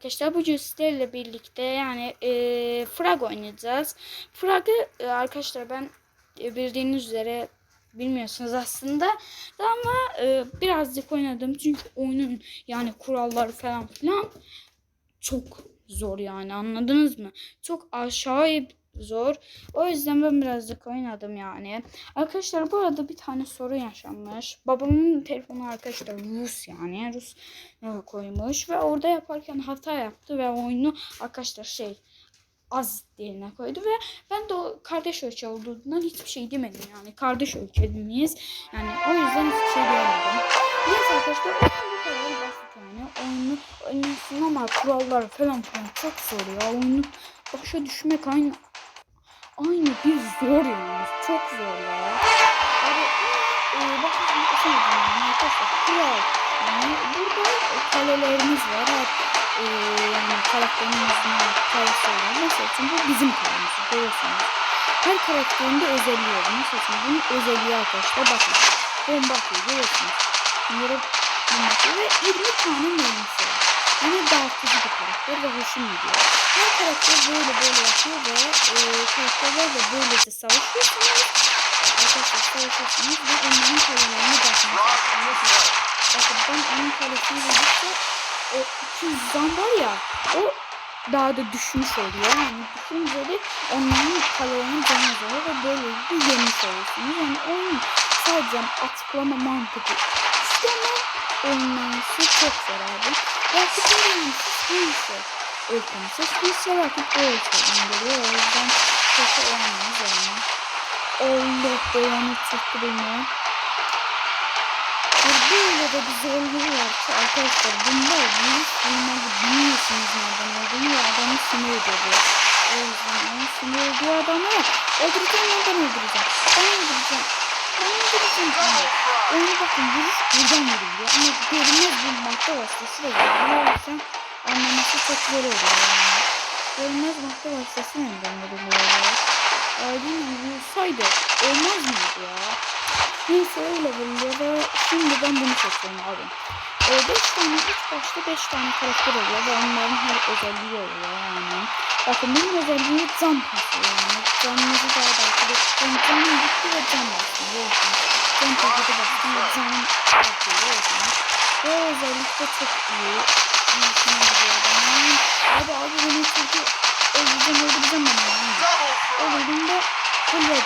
Arkadaşlar bugün sizlerle birlikte yani e, frag oynayacağız. Frag'ı e, arkadaşlar ben e, bildiğiniz üzere bilmiyorsunuz aslında ama e, birazcık oynadım çünkü oyunun yani kuralları falan filan çok zor yani anladınız mı? Çok aşağıya zor. O yüzden ben birazcık oynadım yani. Arkadaşlar bu arada bir tane sorun yaşanmış. Babamın telefonu arkadaşlar Rus yani Rus e, koymuş ve orada yaparken hata yaptı ve oyunu arkadaşlar şey az diline koydu ve ben de o kardeş ölçü olduğundan hiçbir şey demedim yani kardeş ölçemiyiz yani o yüzden hiçbir şey diyemedim. Neyse arkadaşlar oyun bu yani oyunu oynuyorsun ama kurallar falan filan çok zor ya oyunu başa düşmek aynı aynı bir zor yani çok zor ya. Abi e, bakın şey yani arkadaşlar kural yani burada kalelerimiz var her e, yani karakterimizin kalesi var. Mesela için bu bizim kalemiz görüyorsunuz. Her karakterin de özelliği var. Mesela için bunun özelliği arkadaşlar bakın. Bomba atıyor görüyorsunuz. Yere bomba atıyor ve 20 tane mermisi var. Yani dağıtıcı bir karakter ve hoşuma gidiyor. Her karakter böyle böyle yapıyor ve e, karakterlerle böylece savaşıyorsunuz. Arkadaşlar savaşıyorsunuz ve onların kalelerini bakmıyorsunuz. Bakın ben onun kalesini vurdukça o 200 zam var ya o daha da düşmüş oluyor. Yani düşünce de onların kalelerinin canı azalıyor ve böylelikle yemiş oluyorsunuz. Yani oyun sadece açıklama mantığı istemem olması çok zor abi. Belki de yani siz neyse ülkemize sizse vakit o ülkenin geliyor. O yüzden çok olamayız yani. Allah belanı çıktı beni. Böyle de bir zorluğu var ki arkadaşlar bunlar virüs bulmayı bilmiyorsunuz nereden olduğunu ve adamı sinir ediyor. O yüzden onu sinir ediyor adamı. Öldüreceğim oradan öldüreceğim. Ben öldüreceğim. Ben öldüreceğim. Yani, onu bakın virüs buradan vuruluyor ama görünmez bir madde vasıtasıyla vuruluyor. Çok zor oluyor yani. Görünmez madde vasıtası neden vuruluyor? Aydın vurulsaydı olmaz mıydı ya? Neyse öyle vuruluyor ve şimdi ben bunu seçiyorum abi. 5 ee, tane ilk başta 5 tane karakter oluyor ve onların her özelliği oluyor yani. Bakın benim özelliği cam pasıyor yani. Canınızı daha da arkadaş. Ben canım gitti ve cam bastım. Biliyorsunuz. Cam paketi bastım ve canım artıyor. Biliyorsunuz. Ve o özellik de çok iyi. Hoşuma gidiyor adamın. Abi abi beni çünkü öldüreceğim öldüreceğim ben yani. Öldürdüm de fulledim yani.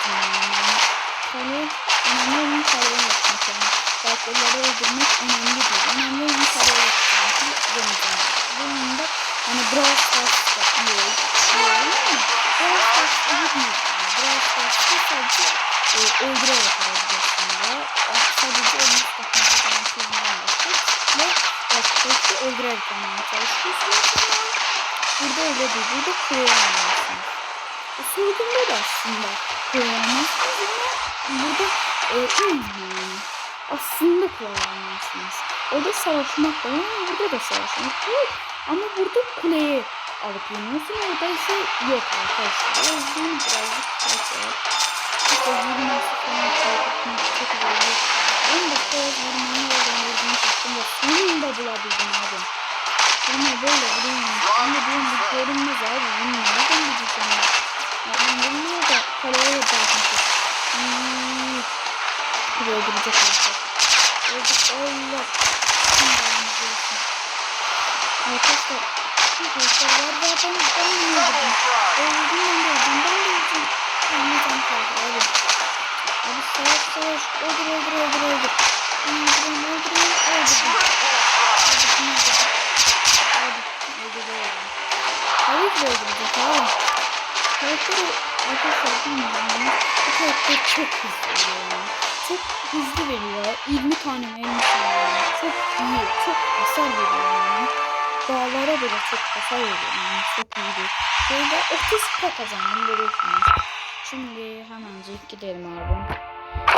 Kale önemli olan kaleyi yapmak yani. Karakterleri öldürmek önemli değil. Önemli olan kaleyi yapmak. Yeneceğim. Bu oyunda hani Brawl Stars'ta iyi Brawl Stars'ta gitmiyor. Brawl Stars'ta sadece e, öldürerek alabiliyorsun da. Sadece ölmüş takmak falan şeyinden başlıyor. Ve başkası öldürerek almaya çalışıyorsunuz burada öyle değil. Burada kullanamıyorsunuz. E, sorduğumda da aslında kullanamazsınız ama burada e, yani aslında kullanamazsınız. Orada savaşmak var ama burada da savaşmak var. Ama burada kuleyi alıp yeniyorsun. Orada ise yok arkadaşlar. O yüzden birazcık fazla. İşte vurması falan çarpıtmak çok. Ben de biraz vurmayı öğrendiğimi çıktım ve sonunda bulabildim abi. Ama böyle vuruyorum. De diyorum bu görünmez abi. Bunu nereden bileceğim ya? Yani bunu da kaleye yaparsın. Hmm. Bir öldürecek arkadaşlar. Öldük Allah. Şimdi anlıyorsun. Arkadaşlar. Arkadaşlar var zaten ben ne öldürdüm? Öldürdüm ben de öldürdüm. Ben de öldürdüm. Anlayacağım kaldı abi. Abi savaş savaş. Öldür öldür öldür öldür. Öldürün öldürün öldürdüm. Öldürdüm öldürdüm. Hadi. Öldürdüm. Tabii ki öldürecek abi. Karakteri arkadaşlar bilmiyorum. Bu karakter çok hızlı yani. Çok hızlı veriyor. 20 tane mermisi var. Çok iyi. Çok hasar veriyor yani. Dağlara bile çok hasar veriyor yani. Çok iyi. Böyle 30 kupa kazandım görüyorsunuz. Şimdi hemencik gidelim abi.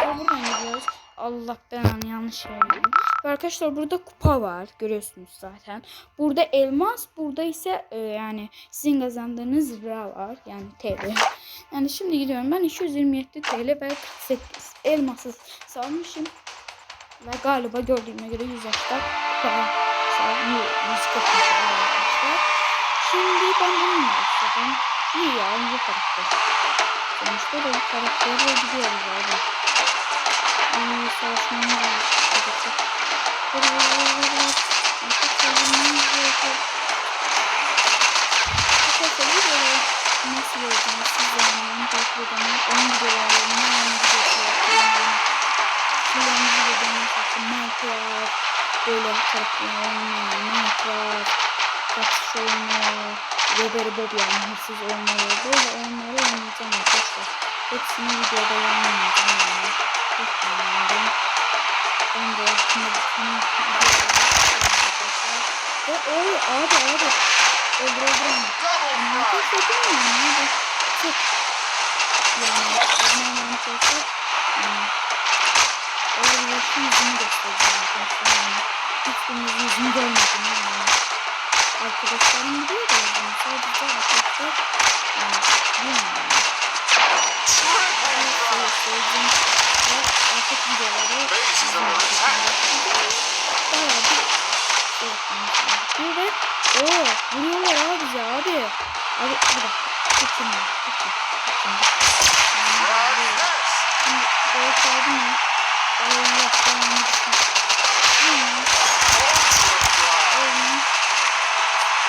Ve buradan gidiyoruz. Allah belanı yanlış söyledim. Arkadaşlar burada kupa var. Görüyorsunuz zaten. Burada elmas. Burada ise e, yani sizin kazandığınız lira var. Yani TL. Yani şimdi gidiyorum. Ben 227 TL ve 48 elması salmışım. Ve galiba gördüğüme göre 100 hafta kupa. 140 arkadaşlar. ben bununla başladım. İyi ya iyi karakter. Sonuçta da karakterle gidiyoruz. İyi savaşmamız lazım. Hadi hadi hadi hadi hadi. Artık savunmamız gerekiyor. Arkadaşlar videoları nasıl yazacağını siz de yani takip edenler onun videolarını aynı videoları Kullanıcı dediğimiz için Minecraft böyle karakter oynuyor Minecraft kaçış oyunu Weber Bob yani hırsız oynuyor böyle oyunları oynayacağım arkadaşlar hepsini videoda yayınlayacağım yani çok beğendim ben de şimdi arkadaşlar ve oy abi abi öldür öldür onu Double Arkadaşlar frag. bilmiyorum ya da çok yani oynayan arkadaşlar yani olabilirsin yüzünü göstereceğim arkadaşlar yani hiçbirinizin yüzünü görmedim arkadaşlarım biliyor da sadece arkadaşlar videoları bayağı bir şey ve ooo vuruyorlar abi bize abi abi bir dakika tutun ya tutun. Şimdi böyle? Allah. Oğlum.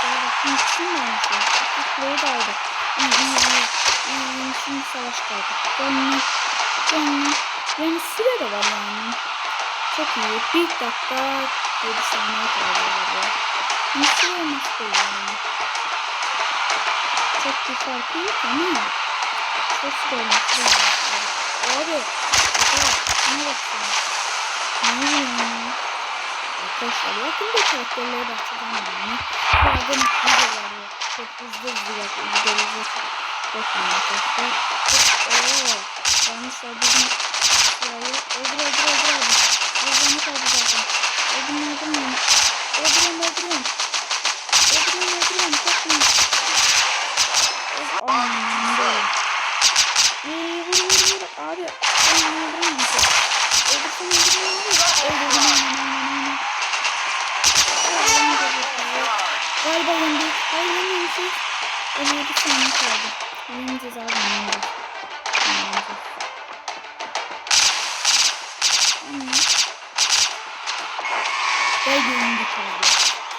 Ya bak şimdi kim almış? Kutlayı da aldık. İyi iyi iyi. İyi. Şimdi savaş kaldı. Gönlü. Gönlü. Yani süre de var yani. Çok iyi. Bir dakika 7 saniye kaldı abi. Ne süre nasıl değil yani. Çok bir farkı yok ama. Çok süre nasıl Abi. Bak. Ne baksana. Ne oluyor ya? Arkadaşlar yakında karakterlere bakacağım yani. Bu adam videoları çok hızlı hızlı gidebilecek. Bakın arkadaşlar. Ooo. Yanlışlar bizim sırayı. Öldür öldür öldür abi. Öldürüm öldürüm. Öldürüm öldürüm. Öldürüm öldürüm. Çok iyi. Aman böyle. Vur vur vur. Abi. Abi. Öldürdüm aynen aynen aynen. Galiba yendik. Hayır yenmemişiz. 57 saniye kaldı. Yeneceğiz abi yeneceğiz.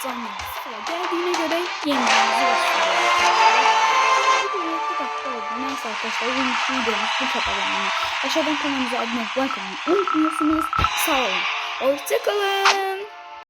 Canım sıra geldiğine göre. Şimdi bir dakika oldu. Neyse arkadaşlar bugünkü videomuz bu kadar yani. Aşağıdan kanalımıza abone olmayı unutmuyorsunuz. Sağ olun. Hoşçakalın.